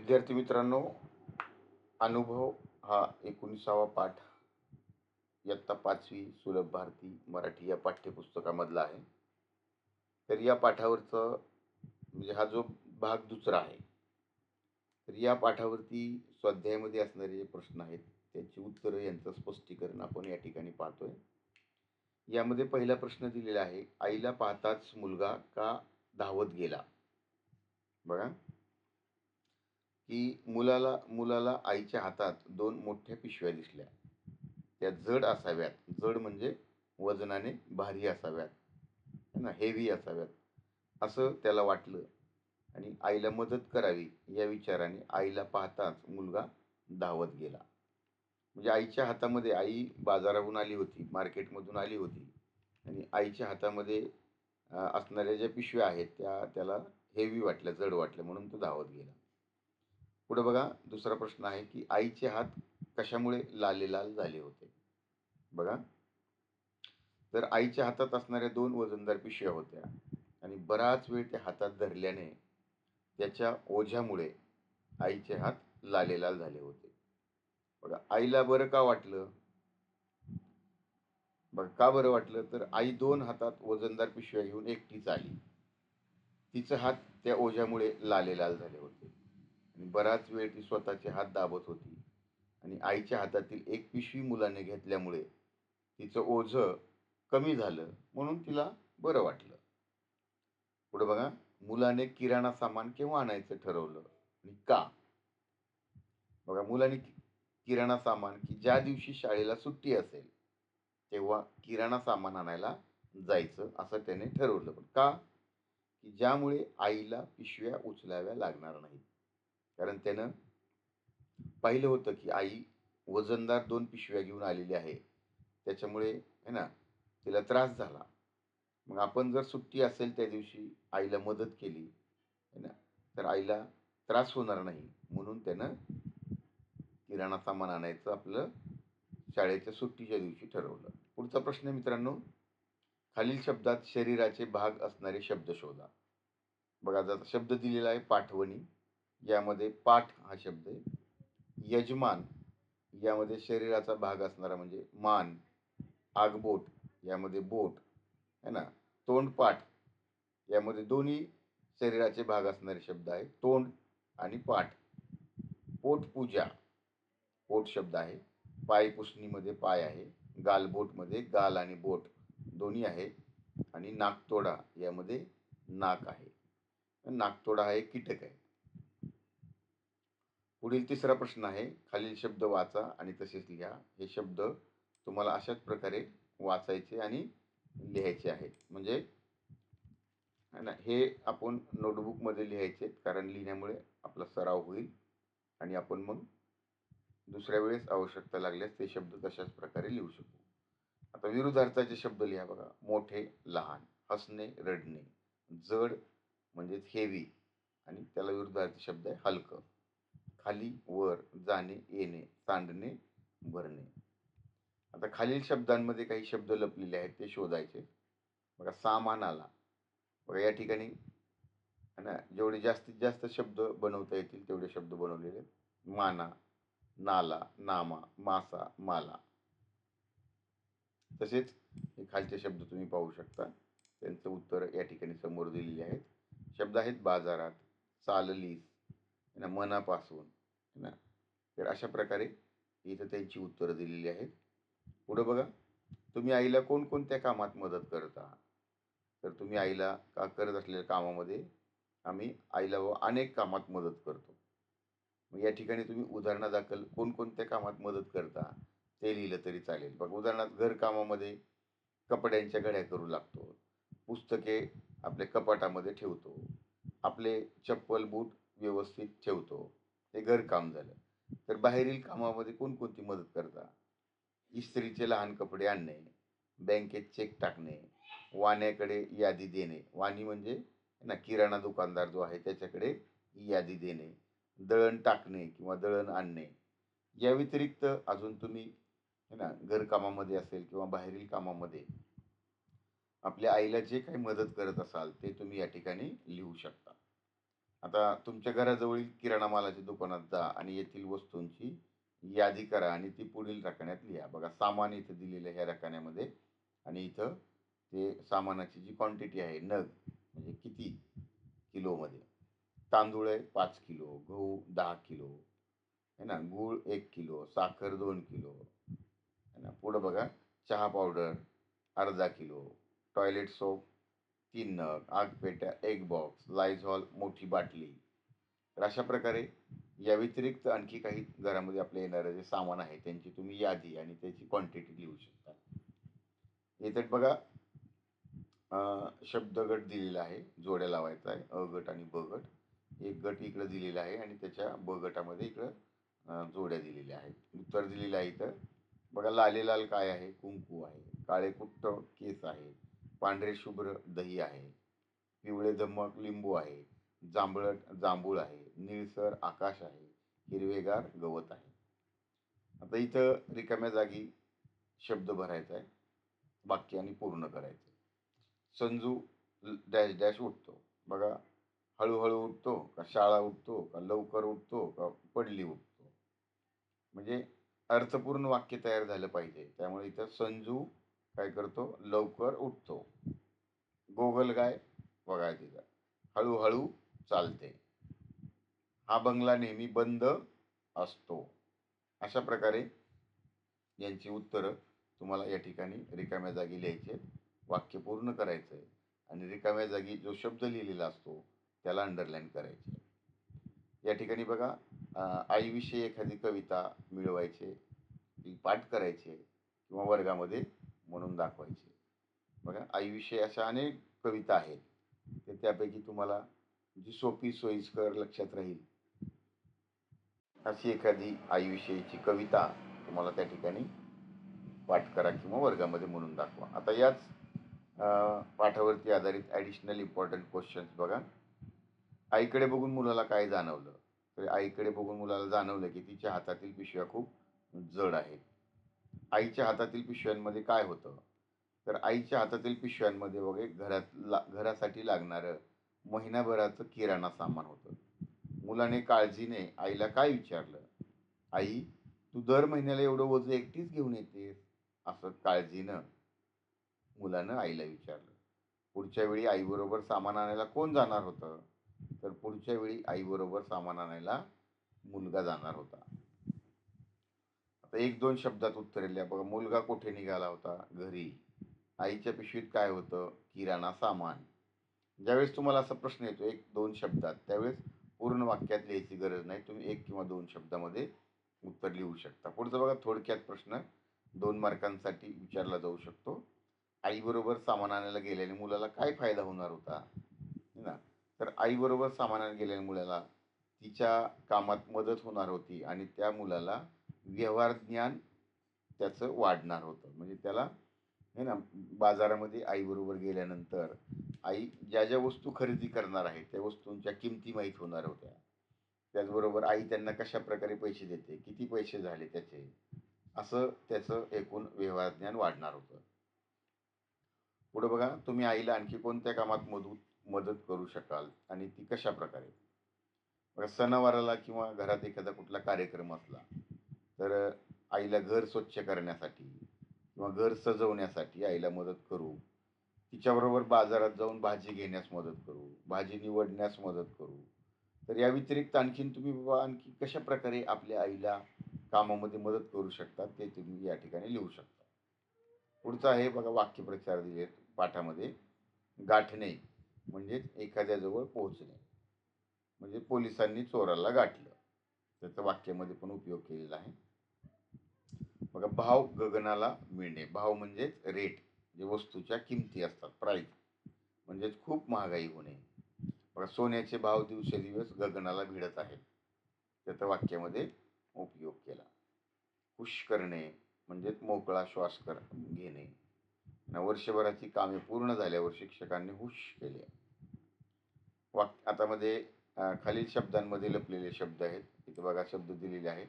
विद्यार्थी मित्रांनो अनुभव हा एकोणीसावा पाठ. इयत्ता पाचवी सुलभ भारती मराठी या पाठ्यपुस्तकामधला आहे. तर या पाठावरचं म्हणजे हा जो भाग दुसरा आहे तर या पाठावरती स्वाध्यायामध्ये असणारे जे प्रश्न आहेत त्याची उत्तरं यांचं स्पष्टीकरण आपण या ठिकाणी पाहतोय. यामध्ये पहिला प्रश्न दिलेला आहे आईला पाहताच मुलगा का धावत गेला? बघा. की मुलाला मुलाला आईच्या हातात दोन मोठ्या पिशव्या दिसल्या. त्या जड असाव्यात. जड म्हणजे वजनाने भारी असाव्यात. ना? हेवी असाव्यात. असं त्याला वाटलं. आणि आईला मदत करावी या विचाराने आईला पाहताच मुलगा धावत गेला. म्हणजे आईच्या हातामध्ये आई बाजाराहून आली होती मार्केटमधून आली होती. आणि आईच्या हातामध्ये असणाऱ्या ज्या पिशव्या आहेत त्या त्याला हेवी वाटल्या जड वाटल्या म्हणून तो धावत गेला. पुढं बघा दुसरा प्रश्न आहे की आईचे हात कशामुळे लाले लाल झाले होते? बघा. तर आईच्या हातात असणाऱ्या दोन वजनदार पिशव्या होत्या आणि बराच वेळ त्या हातात धरल्याने त्याच्या ओझ्यामुळे आईचे हात लालेलाल झाले होते. बघा आईला बरं का वाटलं? बघा का बरं वाटलं? तर आई दोन हातात वजनदार पिशव्या घेऊन एकटीच आली. तिचे हात त्या ओझ्यामुळे लालेलाल झाले होते. बराच वेळ ती स्वतःचे हात दाबत होती. आणि आईच्या हातातील एक पिशवी मुलाने घेतल्यामुळे तिचं ओझं कमी झालं म्हणून तिला बरं वाटलं. पुढं बघा मुलाने किराणा सामान केव्हा आणायचं ठरवलं आणि का? बघा मुलाने किराणा सामान की ज्या दिवशी शाळेला सुट्टी असेल तेव्हा किराणा सामान आणायला जायचं असं त्याने ठरवलं. पण का? की ज्यामुळे आईला पिशव्या उचलाव्या लागणार नाहीत. कारण त्यानं पाहिलं होतं की आई वजनदार दोन पिशव्या घेऊन आलेली आहे. त्याच्यामुळे है ना तिला त्रास झाला. मग आपण जर सुट्टी असेल त्या दिवशी आईला मदत केली है ना तर आईला त्रास होणार नाही. म्हणून त्यानं किराणा सामान आणायचं आपलं शाळेच्या सुट्टीच्या दिवशी ठरवलं. पुढचा प्रश्न आहे मित्रांनो खालील शब्दात शरीराचे भाग असणारे शब्द शोधा. बघा आता शब्द दिलेला आहे पाठवणी यामध्ये पाठ हा शब्द आहे. यजमान यामध्ये शरीराचा भाग असणारा म्हणजे मान आगबोट यामध्ये बोट है ना? तोंडपाठ यामध्ये दोन्ही शरीराचे भाग असणारे शब्द आहे तोंड आणि पाठ. पोटपूजा पोट शब्द आहे. पाय पुसणीमध्ये पाय आहे गालबोटमध्ये गाल आणि बोट दोन्ही आहे आणि नाकतोडा यामध्ये नाक आहे. नाकतोडा हा एक कीटक आहे. पुढील तिसरा प्रश्न आहे खालील शब्द वाचा आणि तसेच लिहा. हे शब्द तुम्हाला अशाच प्रकारे वाचायचे आणि लिहायचे आहेत. म्हणजे ना हे आपण नोटबुकमध्ये लिहायचे कारण लिहिण्यामुळे आपला सराव होईल आणि आपण मग दुसऱ्या वेळेस आवश्यकता लागल्यास ते शब्द तशाच प्रकारे लिहू शकू. आता विरुद्धार्थाचे शब्द लिहा बघा. मोठे लहान हसणे रडणे जड म्हणजेच हेवी आणि त्याला विरुद्धार्थी शब्द आहे हलकं. खाली वर जाणे येणे सांडणे भरणे. आता खालील शब्दांमध्ये काही शब्द लपलेले आहेत ते शोधायचे. बघा सामानाला. बघा या ठिकाणी है ना जेवढे जास्तीत जास्त शब्द बनवता येतील तेवढे शब्द बनवलेले आहेत. माना नाला नामा मासा माला. तसेच हे खालचे शब्द तुम्ही पाहू शकता. त्यांचं उत्तर या ठिकाणी समोर दिलेले आहेत. शब्द आहेत बाजारात चाललीस ना मनापासून है ना? तर अशा प्रकारे इथं त्यांची उत्तरं दिलेली आहेत. पुढं बघा तुम्ही आईला कोणकोणत्या कामात मदत करता? तर तुम्ही आईला का करत असलेल्या कामामध्ये आम्ही आईला व अनेक कामात मदत करतो. मग या ठिकाणी तुम्ही उदाहरणादाखल कोणकोणत्या कामात मदत करता? ते लिहिलं तरी चालेल. बघ उदाहरणार्थ घरकामामध्ये कपड्यांच्या घड्या करू लागतो. पुस्तके आपल्या कपाटामध्ये ठेवतो. आपले चप्पल बूट व्यवस्थित ठेवतो. हे घरकाम झालं. तर बाहेरील कामामध्ये कोणकोणती मदत करता? इस्त्रीचे लहान कपडे आणणे बँकेत चेक टाकणे वाण्याकडे यादी देणे. वाणी म्हणजे ना किराणा दुकानदार जो आहे त्याच्याकडे यादी देणे. दळण टाकणे किंवा दळण आणणे. या व्यतिरिक्त अजून तुम्ही है ना घरकामामध्ये असेल किंवा बाहेरील कामामध्ये आपल्या आईला जे काही मदत करत असाल ते तुम्ही या ठिकाणी लिहू शकता. आता तुमच्या घराजवळील किराणा मालाच्या दुकानात जा आणि येथील वस्तूंची यादी करा आणि ती पुढील रकान्यात लिहा. बघा सामान इथं दिलेलं आहे ह्या रकान्यामध्ये आणि इथं ते सामानाची जी क्वांटिटी आहे नग म्हणजे किती किलोमध्ये? तांदूळ आहे पाच किलो गहू दहा किलो है ना? गूळ एक किलो साखर दोन किलो है ना? पुढं बघा चहा पावडर अर्धा किलो टॉयलेट सोप तीन नग आगपेट्या एक बॉक्स लायझॉल मोठी बाटली. तर अशा प्रकारे या व्यतिरिक्त आणखी काही घरामध्ये आपल्या येणारं जे सामान आहे त्यांची तुम्ही यादी आणि त्याची क्वांटिटी लिहू शकता. येतात बघा शब्दगट दिलेला आहे जोड्या लावायचा आहे अ गट आणि ब गट. एक गट इकडं दिलेला आहे आणि त्याच्या ब गटामध्ये इकडं जोड्या दिलेल्या आहेत. उत्तर दिलेलं आहे इथं. बघा लाले लाल काय आहे? कुंकू आहे. काळे कुट्ट केस आहे. पांढरे शुभ्र दही आहे पिवळे धमक लिंबू आहे जांभळट जांभूळ आहे निळसर आकाश आहे हिरवेगार गवत आहे. आता इथं रिकाम्या जागी शब्द भरायचा आहे वाक्याने पूर्ण करायचं संजू डॅश डॅश उठतो. बघा हळूहळू उठतो का शाळा उठतो का लवकर उठतो का पडली उठतो. म्हणजे अर्थपूर्ण वाक्य तयार झालं पाहिजे. त्यामुळे इथं संजू काय करतो? लवकर उठतो. गोगल गाय बघा तिथं हळूहळू चालते. हा बंगला नेहमी बंद असतो. अशा प्रकारे यांची उत्तरं तुम्हाला या ठिकाणी रिकाम्या जागी लिहायचे वाक्य पूर्ण करायचं आहे. आणि रिकाम्या जागी जो शब्द लिहिलेला असतो त्याला अंडरलाईन करायचे या ठिकाणी बघा आईविषयी एखादी कविता मिळवायचे ती पाठ करायचे किंवा वर्गामध्ये म्हणून दाखवायचे. बघा आईविषयी अशा अनेक कविता आहेत. तर त्यापैकी तुम्हाला जी सोपी सोयीस्कर लक्षात राहील. अशी एखादी आईविषयीची कविता तुम्हाला त्या ठिकाणी पाठ करा किंवा वर्गामध्ये म्हणून दाखवा. आता याच पाठावरती आधारित ॲडिशनल इम्पॉर्टंट क्वेश्चन्स बघा. आईकडे बघून मुलाला काय जाणवलं? तर आईकडे बघून मुलाला जाणवलं की तिच्या हातातील पिशव्या खूप जड आहेत. आईच्या हातातील पिशव्यांमध्ये काय होतं? तर आईच्या हातातील पिशव्यांमध्ये वगैरे घरात ला घरासाठी लागणारं महिनाभराचं किराणा सामान होतं. मुलाने काळजीने आईला काय विचारलं? आई तू दर महिन्याला एवढं वजन एकटीच घेऊन येतेस? असं काळजीनं मुलानं आईला विचारलं. पुढच्या वेळी आईबरोबर सामान आणायला कोण जाणार होतं? तर पुढच्या वेळी आईबरोबर सामान आणायला मुलगा जाणार होता. आता एक दोन शब्दात उत्तर लिहा बघा मुलगा कुठे निघाला होता? घरी. आईच्या पिशवीत काय होतं? किराणा सामान. ज्यावेळेस तुम्हाला असा प्रश्न येतो एक दोन शब्दात त्यावेळेस पूर्ण वाक्यात लिहायची गरज नाही. तुम्ही एक किंवा दोन शब्दामध्ये उत्तर लिहू शकता. पुढचा बघा थोडक्यात प्रश्न. दोन मार्कांसाठी विचारला जाऊ शकतो. आईबरोबर सामान आणायला गेल्याने मुलाला काय फायदा होणार होता? है ना? तर आईबरोबर सामान आणायला गेल्याने मुलाला तिच्या कामात मदत होणार होती आणि त्या मुलाला व्यवहार ज्ञान त्याचं वाढणार होतं. म्हणजे त्याला हे ना बाजारामध्ये आईबरोबर गेल्यानंतर आई ज्या ज्या वस्तू खरेदी करणार आहे त्या वस्तूंच्या किमती माहीत होणार होत्या. त्याचबरोबर आई त्यांना कशा प्रकारे पैसे देते किती पैसे झाले त्याचे असं त्याचं एकूण व्यवहार ज्ञान वाढणार होतं. पुढे बघा तुम्ही आईला आणखी कोणत्या कामात मदत मदत करू शकाल आणि ती कशा प्रकारे बघा सणावाराला किंवा घरात एखादा कुठला कार्यक्रम असला तर आईला घर स्वच्छ करण्यासाठी किंवा घर सजवण्यासाठी आईला मदत करू. तिच्याबरोबर बाजारात जाऊन भाजी घेण्यास मदत करू. भाजी निवडण्यास मदत करू. तर या व्यतिरिक्त आणखीन तुम्ही बाबा आणखी कशा प्रकारे आपल्या आईला कामामध्ये मदत करू शकता ते तुम्ही या ठिकाणी लिहू शकता. पुढचं आहे बघा वाक्यप्रचार दिले पाठामध्ये. गाठणे म्हणजेच एखाद्याजवळ पोहोचणे. म्हणजे पोलिसांनी चोराला गाठलं. त्याचा वाक्यामध्ये पण उपयोग केलेला आहे. बघा भाव गगनाला मिळणे. भाव म्हणजेच रेट जे वस्तूच्या किमती असतात प्राईज म्हणजेच खूप महागाई होणे. बघा सोन्याचे भाव दिवसेदिवस गगनाला भिडत आहेत. त्याचा वाक्यामध्ये उपयोग केला. खुश करणे म्हणजेच मोकळा श्वास कर घेणे. वर्षभराची कामे पूर्ण झाल्यावर शिक्षकांनी हुश केले. वाक आता मध्ये खालील शब्दांमध्ये लपलेले शब्द आहेत. इथे बघा शब्द दिलेले आहेत.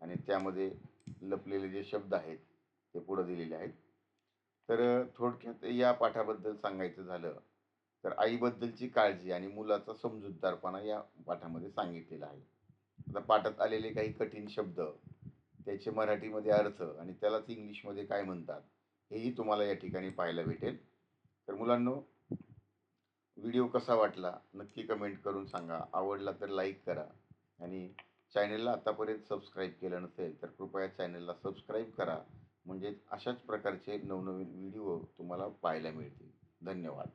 आणि त्यामध्ये लपलेले जे शब्द आहेत ते पुढं दिलेले आहेत. तर थोडक्यात या पाठाबद्दल सांगायचं झालं तर आईबद्दलची काळजी आणि मुलाचा समजूतदारपणा या पाठामध्ये सांगितलेला आहे. आता पाठात आलेले काही कठीण शब्द त्याचे मराठीमध्ये अर्थ आणि त्यालाच इंग्लिशमध्ये काय म्हणतात हेही तुम्हाला या ठिकाणी पाहायला भेटेल. तर मुलांनो व्हिडिओ कसा वाटला नक्की कमेंट करून सांगा. आवडला तर लाईक करा आणि चॅनेलला आतापर्यंत सबस्क्राईब केलं नसेल तर कृपया चॅनेलला सबस्क्राईब करा. म्हणजे अशाच प्रकारचे नवनवीन व्हिडिओ तुम्हाला पाहायला मिळतील. धन्यवाद.